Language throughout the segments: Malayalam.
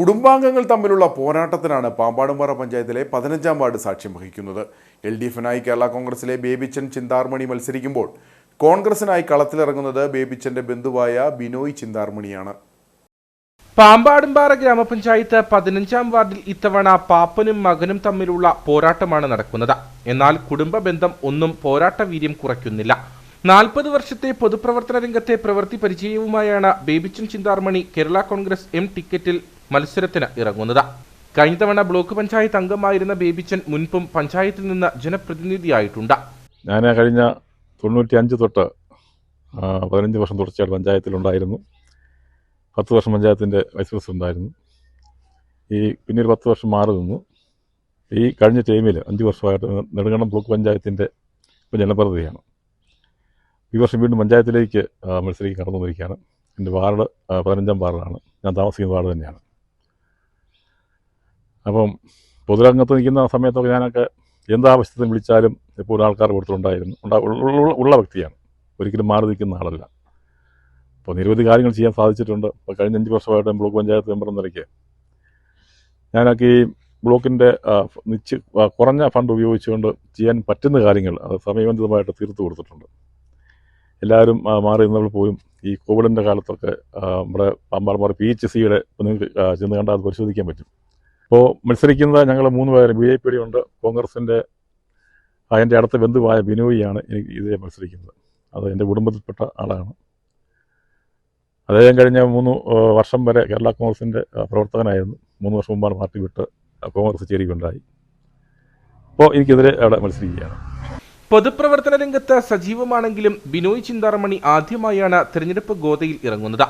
കുടുംബാംഗങ്ങൾ തമ്മിലുള്ള പോരാട്ടത്തിനാണ് പാമ്പാടുംപാറ പഞ്ചായത്തിലെ പതിനഞ്ചാം വാർഡ് സാക്ഷ്യം വഹിക്കുന്നത്. എൽ ഡി എഫിനായി കേരള കോൺഗ്രസിലെ ബേബിച്ചൻ ചിന്താർമണി മത്സരിക്കുമ്പോൾ കോൺഗ്രസിനായി കളത്തിലിറങ്ങുന്നത് ബേബിച്ചന്റെ ബന്ധുവായ ബിനോയ് ചിന്താർമണിയാണ്. പാമ്പാടുംപാറ ഗ്രാമപഞ്ചായത്ത് പതിനഞ്ചാം വാർഡിൽ ഇത്തവണ പാപ്പനും മകനും തമ്മിലുള്ള പോരാട്ടമാണ് നടക്കുന്നത്. എന്നാൽ കുടുംബ ബന്ധം ഒന്നും പോരാട്ട വീര്യം കുറയ്ക്കുന്നില്ല. നാൽപ്പത് വർഷത്തെ പൊതുപ്രവർത്തന രംഗത്തെ പ്രവൃത്തി പരിചയവുമായാണ് ബേബിച്ചൻ ചിന്താർമണി കേരള കോൺഗ്രസ് എം ടിക്കറ്റിൽ മത്സരത്തിന് ഇറങ്ങുന്നത്. കഴിഞ്ഞ തവണ ബ്ലോക്ക് പഞ്ചായത്ത് അംഗമായിരുന്ന ബേബിച്ചൻ മുൻപും പഞ്ചായത്തിൽ നിന്ന് ജനപ്രതിനിധിയായിട്ടുണ്ട്. ഞാൻ കഴിഞ്ഞ തൊണ്ണൂറ്റി അഞ്ച് തൊട്ട് പതിനഞ്ച് വർഷം തുടർച്ചയായിട്ട് പഞ്ചായത്തിലുണ്ടായിരുന്നു പത്ത് വർഷം പഞ്ചായത്തിന്റെ വൈസ് പ്രസിഡന്റായിരുന്നു ഈ പിന്നീട് പത്ത് വർഷം മാറി നിന്നു. ഈ കഴിഞ്ഞ ടൈമിൽ അഞ്ച് വർഷമായിട്ട് നെടുങ്കണ്ടം ബ്ലോക്ക് പഞ്ചായത്തിന്റെ ജനപ്രതിനിധിയാണ്. ഈ വർഷം വീണ്ടും പഞ്ചായത്തിലേക്ക് മത്സരിക്കാൻ കടന്നു വന്നിരിക്കുകയാണ്. എന്റെ വാർഡ് പതിനഞ്ചാം വാർഡാണ് ഞാൻ താമസിക്കുന്ന വാർഡ് തന്നെയാണ്. അപ്പം പൊതുരംഗത്ത് നിൽക്കുന്ന സമയത്തൊക്കെ ഞാനൊക്കെ എന്താവശ്യത്തിന് വിളിച്ചാലും എപ്പോഴും ആൾക്കാർ കൊടുത്തിട്ടുണ്ടായിരുന്നു ഉണ്ടാ- ഉള്ള- വ്യക്തിയാണ്. ഒരിക്കലും മാറി നിൽക്കുന്ന ആളല്ല. അപ്പോൾ നിരവധി കാര്യങ്ങൾ ചെയ്യാൻ സാധിച്ചിട്ടുണ്ട്. അപ്പോൾ കഴിഞ്ഞ അഞ്ച് വർഷമായിട്ട് ബ്ലോക്ക് പഞ്ചായത്ത് മെമ്പർ നിലയ്ക്ക് ഞാനൊക്കെ ഈ ബ്ലോക്കിന്റെ നിശ്ചി കുറഞ്ഞ ഫണ്ട് ഉപയോഗിച്ചുകൊണ്ട് ചെയ്യാൻ പറ്റുന്ന കാര്യങ്ങൾ അത് സമയബന്ധിതമായിട്ട് തീർത്തു കൊടുത്തിട്ടുണ്ട്. എല്ലാവരും മാറി നിന്നവൾ പോലും ഈ കോവിഡിന്റെ കാലത്തൊക്കെ നമ്മുടെ പാമ്പാർമാർ പി എച്ച് സിയുടെ നിങ്ങൾക്ക് ചെന്ന് കണ്ടാൽ അത് പരിശോധിക്കാൻ പറ്റും. അപ്പോൾ മത്സരിക്കുന്നത് ഞങ്ങൾ മൂന്ന് പേരും ബി ജെ പിയുടെ ഉണ്ട് കോൺഗ്രസിന്റെ എന്റെ അടുത്ത ബന്ധുവായ ബിനോയിയാണ് എനിക്ക് ഇതേ മത്സരിക്കുന്നത്. അത് എന്റെ കുടുംബത്തിൽപ്പെട്ട ആളാണ്. അദ്ദേഹം കഴിഞ്ഞ മൂന്ന് വർഷം വരെ കേരള കോൺഗ്രസിന്റെ പ്രവർത്തകനായിരുന്നു. മൂന്ന് വർഷം മുമ്പാണ് പാർട്ടി വിട്ട് കോൺഗ്രസ് ചേരുകയുണ്ടായി. അപ്പോൾ എനിക്കെതിരെ അവിടെ മത്സരിക്കുകയാണ്. പൊതുപ്രവർത്തന രംഗത്ത് സജീവമാണെങ്കിലും ബിനോയ് ചിന്താറമണി ആദ്യമായാണ് തെരഞ്ഞെടുപ്പ് ഗോതയിൽ ഇറങ്ങുന്നത്.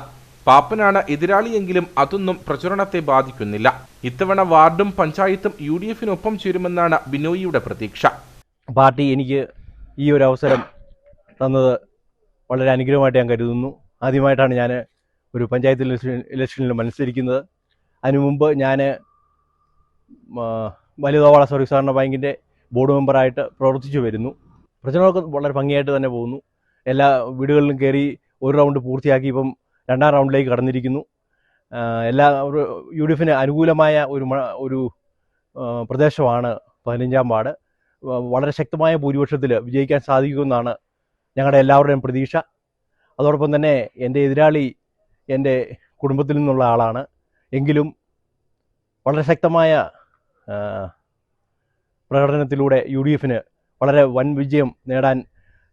പാപ്പനാണ് എതിരാളിയെങ്കിലും അതൊന്നും പ്രചരണത്തെ ബാധിക്കുന്നില്ല. ഇത്തവണ വാർഡും പഞ്ചായത്തും യു ഡി എഫിനൊപ്പം ചേരുമെന്നാണ് ബിനോയിയുടെ പ്രതീക്ഷ. പാർട്ടി എനിക്ക് ഈ ഒരു അവസരം തന്നത് വളരെ അനുഗ്രഹമായിട്ട് ഞാൻ കരുതുന്നു. ആദ്യമായിട്ടാണ് ഞാൻ ഒരു പഞ്ചായത്ത് ഇലക്ഷനിൽ മത്സരിക്കുന്നത്. അതിനു മുമ്പ് ഞാൻ വലുതോവാള സർവീസ് സഹകരണ ബാങ്കിന്റെ ബോർഡ് മെമ്പറായിട്ട് പ്രവർത്തിച്ചു വരുന്നു. പ്രചരണമൊക്കെ വളരെ ഭംഗിയായിട്ട് തന്നെ പോകുന്നു. എല്ലാ വീടുകളിലും കയറി ഒരു റൗണ്ട് പൂർത്തിയാക്കി ഇപ്പം രണ്ടാം റൗണ്ടിലേക്ക് കടന്നിരിക്കുന്നു. എല്ലാ യു ഡി എഫിന് അനുകൂലമായ ഒരു ഒരു പ്രദേശമാണ് പതിനഞ്ചാം വാർഡ്. വളരെ ശക്തമായ ഭൂരിപക്ഷത്തിൽ വിജയിക്കാൻ സാധിക്കുമെന്നാണ് ഞങ്ങളുടെ എല്ലാവരുടെയും പ്രതീക്ഷ. അതോടൊപ്പം തന്നെ എന്റെ എതിരാളി എന്റെ കുടുംബത്തിൽ നിന്നുള്ള ആളാണ്. എങ്കിലും വളരെ ശക്തമായ പ്രകടനത്തിലൂടെ യു ഡി എഫിന് വളരെ വൻ വിജയം നേടാൻ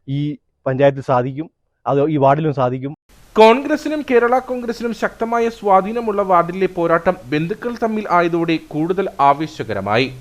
ഈ പഞ്ചായത്തിൽ സാധിക്കും. അത് ഈ വാർഡിലും സാധിക്കും. കോൺഗ്രസിനും കേരള കോൺഗ്രസിനും ശക്തമായ സ്വാധീനമുള്ള വാർഡിലെ പോരാട്ടം ബന്ധുക്കൾ തമ്മിൽ ആയതോടെ കൂടുതൽ ആവേശകരമായി.